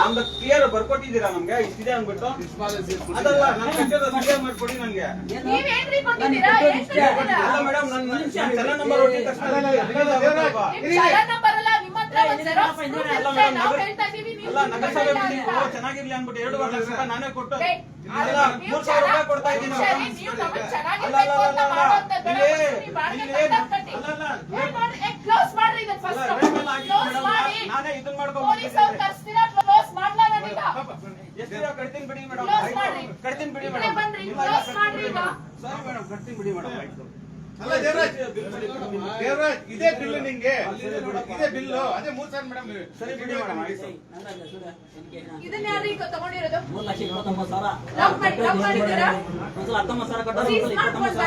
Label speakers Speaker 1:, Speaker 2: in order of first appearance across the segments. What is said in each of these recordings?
Speaker 1: ನಮ್ದು ಕ್ಲಿಯರ್ ಬರ್ಕೊಟ್ಟಿದ್ದೀರಾ ನಮ್ಗೆ? ಇಷ್ಟಿದೆ ಅಂದ್ಬಿಟ್ಟು? ಅದಲ್ಲ ನಾನು ಕಟ್ಟಿರೋದು ಕ್ಲಿಯರ್ ಮಾಡ್ಕೊಡಿ ನಂಗೆ. ಅಲ್ಲ ಮೇಡಮ್ ನನ್ನ ಸೆಲ್ಲ ನಂಬರ್ ಹೊಟ್ಟಿದ ತಕ್ಷಣ
Speaker 2: ಅಲ್ಲ
Speaker 1: ನಗರಸಭೆ. ಚೆನ್ನಾಗಿರ್ಲಿ ಅಂದ್ಬಿಟ್ಟು ಎರಡು ಲಕ್ಷ ರೂಪಾಯಿ ನಾನೇ ಕೊಟ್ಟು.
Speaker 2: ಬೇ,
Speaker 1: ಅಲ್ಲ
Speaker 2: ನೀವು
Speaker 1: ಮೂರ್ ಸಾವಿರ ರೂಪಾಯಿ
Speaker 2: ಚೆನ್ನಾಗ್-
Speaker 1: ಕೊಡ್ತಾ ಇದ್ದೀನಿ. ಅಲ್ಲ ಅಲ್ಲ ಅಲ್ಲ
Speaker 2: ಇದನ್ನ ಮಾಡ್ರಿ?
Speaker 1: ಎಷ್ಟು ದಿನ ಕಟ್ತೀನಿ ಬಿಡಿ ಮೇಡಮ್. ಕಟ್ತೀನಿ ಬಿಡಿ ಮೇಡಮ್. ಸರಿ ಮೇಡಮ್ ಕಟ್ತೀನಿ ಬಿಡಿ ಮೇಡಮ್ ಆಯ್ತು.
Speaker 3: ಅಲ್ಲ ದೇವರಾಜ್. ದೇವರಾಜ್ ಇದೇ ಬಿಲ್ ನಿಂಗೆ. ಇದೇ ಬಿಲ್ ಅದೇ ಮೂರ್ ಸಾವಿರ ಮೇಡಮ್
Speaker 1: ಸರಿ ಬಿಡಿ ಮೇಡಮ್ ಆಯ್ತು.
Speaker 2: ಇದನ್ನ ಯಾರು ಈಗ ತಗೊಂಡಿರೋದು?
Speaker 4: ಮೂರ್ ಲಕ್ಷ ಇಪ್ಪತ್ತೊಂಬತ್ತು ಸಾವಿರ. ಹತ್ತೊಂಬತ್ತು ಸಾವಿರ ಇಪ್ಪತ್ತೊಂಬತ್ತು.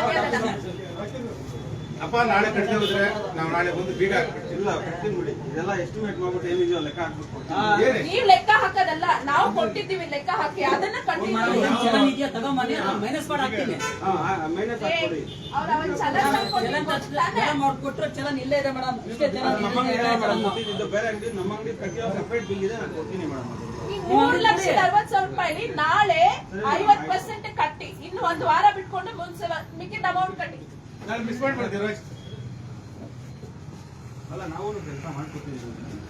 Speaker 3: ಅಪ್ಪ ನಾಳೆ ಕಟ್ಟದೆ ಹೋದ್ರೆ ನಾವು ನಾಳೆ ಬಂದು ಬೀಗ ಹಾಕ್ಬಿಟ್ಟು
Speaker 1: ಇಲ್ಲ ಕಟ್ತೀನಿ ಬಿಡಿ. ಇದೆಲ್ಲ ಎಸ್ಟಿಮೇಟ್ ಮಾಡ್ಬಿಟ್ಟು ಏನಿದೆಯೋ ಲೆಕ್ಕ ಹಾಕ್ಬಿಟ್ಟು
Speaker 2: ನೀವ್ ಲೆಕ್ಕ ಹಾಕೋದಲ್ಲ ನಾವು ಕೊಟ್ಟಿದ್ದೀವಿ ಲೆಕ್ಕ ಹಾಕಿ ಅದನ್ನ
Speaker 4: ಮೈನಸ್ ಮಾಡಿ
Speaker 2: ಚಲನ್
Speaker 4: ಚಲನ್ ಚಲನ್ ಮಾಡ್ಕೊಟ್ರು ಚಲನ್ ಇಲ್ಲೇ ಇದೆ ಮೇಡಮ್. ಇಷ್ಟೇ ಚಲನ್
Speaker 1: ಬೇರೆ ಅಂಗಡಿ ನಮ್ಮ ಅಂಗಡಿ ಕಟ್ಟಿರೋ ಸಪ್ರೇಟ್ ಬಿಲ್ ಇದೆ ನಾನು ಕೊಡ್ತೀನಿ ಮೇಡಮ್
Speaker 2: ಮೂರ್ ಲಕ್ಷದ ಅರವತ್ ಸಾವಿರ ರೂಪಾಯಿ ನಾಳೆ ಐವತ್ ಪರ್ಸೆಂಟ್ ಕಟ್ಟಿ. ಇನ್ನು ಒಂದ್ ವಾರ ಬಿಟ್ಕೊಂಡು ಮುಂಚೆ ಮಿಕ್ಕಿದ ಅಮೌಂಟ್ ಕಟ್ಟಿ.
Speaker 3: ನಾನು ಮಿಸ್ ಮಾಡ್ಬಿಡ್ತೀನಿ
Speaker 1: ಅಲ್ಲ ನಾವು ಕೆಲಸ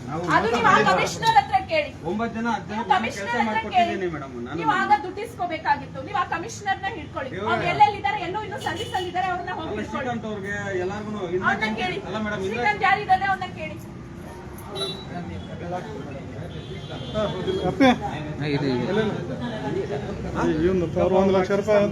Speaker 1: ನಾವು
Speaker 2: ಅದು ನೀವು ಆ ಕಮಿಷನರ್ ಹತ್ರ ಕೇಳಿ.
Speaker 1: ಒಂಬತ್ತು ಜನ ಹತ್ತು ಜನ ಕೆಲಸ
Speaker 2: ಕಮಿಷನರ್ ಹತ್ರ
Speaker 1: ಮೇಡಮ್. ನಾನು
Speaker 2: ನೀವು ಆಗ ದುಡ್ಡಿಸ್ಕೋಬೇಕಾಗಿತ್ತು. ನೀವು ಆ ಕಮಿಷನರ್ನ ಹಿಡ್ಕೊಳ್ಳಿ.
Speaker 1: ಇವಾಗ-
Speaker 2: ಅವ್ರು ಎಲ್ಲೆಲ್ಲಿದ್ದಾರೆ ಎಲ್ಲೋ ಇನ್ನೂ ಸರ್ವಿಸ್ ಅಲ್ಲಿ ಇದ್ದಾರೆ ಅವ್ರನ್ನ ಹೋಗಿ
Speaker 1: ಅಲ್ಲ
Speaker 2: ಹಿಡ್ಕೊಳ್ಳಿ
Speaker 1: ಶ್ರೀಕಾಂತ್ ಅವ್ರಿಗೆ ಎಲ್ಲಾರ್ಗು
Speaker 2: ಅವ್ರನ್ನ ಕೇಳಿ.
Speaker 1: ಅಲ್ಲ ಮೇಡಮ್ ಇಲ್ಲ
Speaker 2: ಶ್ರೀಕಾಂತ್ ಯಾರಿದ್ದಾರೆ ಅವ್ರನ್ನ ಕೇಳಿ.
Speaker 5: ಒಂದು ಲಕ್ಷ ರೂಪಾಯಿ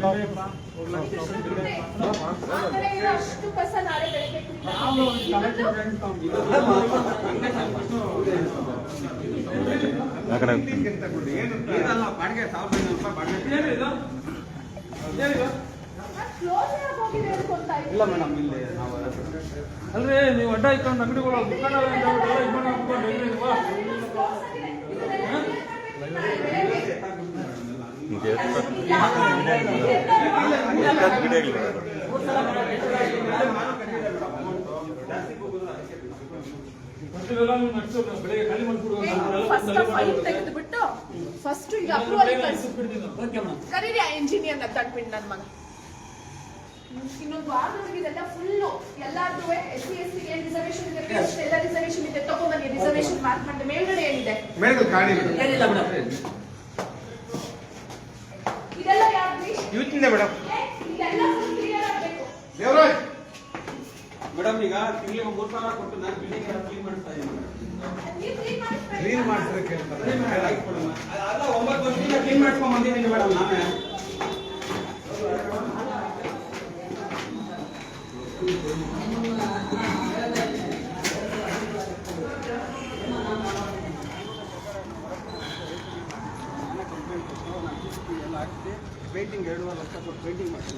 Speaker 1: ಇಲ್ಲ ಮೇಡಮ್ ಇಲ್ಲಿ ನಾವು
Speaker 5: ಅಲ್ರಿ ನೀವು ಅಡ್ಡ ಇಟ್ಕೊಂಡು ಅಂಗಡಿಗಳು
Speaker 2: ಫಸ್ಟ್ ಈಗ ಅಪ್ರೂವಲ್ ಕರೀರಿ ಆ ಇಂಜಿನಿಯರ್ ತಂದ್ಬಿಟ್ಟು ನನ್ನ ಮಗ. ಇನ್ನೊಂದು ವಾರದೊಳಗೆ ಇದೆಲ್ಲ ಫುಲ್ಲು ಎಲ್ಲಾದ್ರೂ ಎಸ್ ಸಿ ಎಸ್ ಸಿಗೆ ಏನ್ ರಿಸರ್ವೇಶನ್ ಇದೆ ಎಲ್ಲ ರಿಸರ್ವೇಶನ್ ಇದೆ. ತಗೊಂಬನ್ನಿ ರಿಸರ್ವೇಶನ್ ಮಾರ್ಕ್ ಮಾಡಿ ಮೇಲ್ಗಡೆ ಏನಿದೆ?
Speaker 3: ಮೇಡಲ್ ಕಾಣಿ
Speaker 4: ಏನಿಲ್ಲ ಮೇಡಮ್.
Speaker 2: ಇದೆಲ್ಲ ಯಾವ್ದು
Speaker 3: ಇವತ್ತಿಂದ ಮೇಡಮ್.
Speaker 2: ಇದೆಲ್ಲ ಫುಲ್ ಕ್ಲಿಯರ್ ಆಗಬೇಕು.
Speaker 3: ದೇವರಾಜ್
Speaker 1: ಮೇಡಮ್ ಈಗ ತಿಂಗಳಿಗೆ ಮೂರು ಸಾವಿರ ಕೊಟ್ಟು ನಾನು ಬಿಲ್ಡಿಂಗ್ ಕ್ಲೀನ್ ಮಾಡ್ತಾ ಇದ್ದೀನಿ
Speaker 2: ಕ್ಲೀನ್
Speaker 3: ಮಾಡ್ತಾರೆ ಕೇಳ್ತಾರೆ.
Speaker 1: ಅಲ್ಲ ಒಂಬತ್ತು ವರ್ಷದಿಂದ ಕ್ಲೀನ್ ಮಾಡ್ಕೊಂಡ್ ಬಂದಿದ್ದೀನಿ ಮೇಡಮ್ ನಾನೇ. ಪೇಂಟಿಂಗ್ ಎರಡು ಲಕ್ಷ ಕೊಟ್ಟು ಪೇಂಟಿಂಗ್ ಮಾಡ್ತೀನಿ.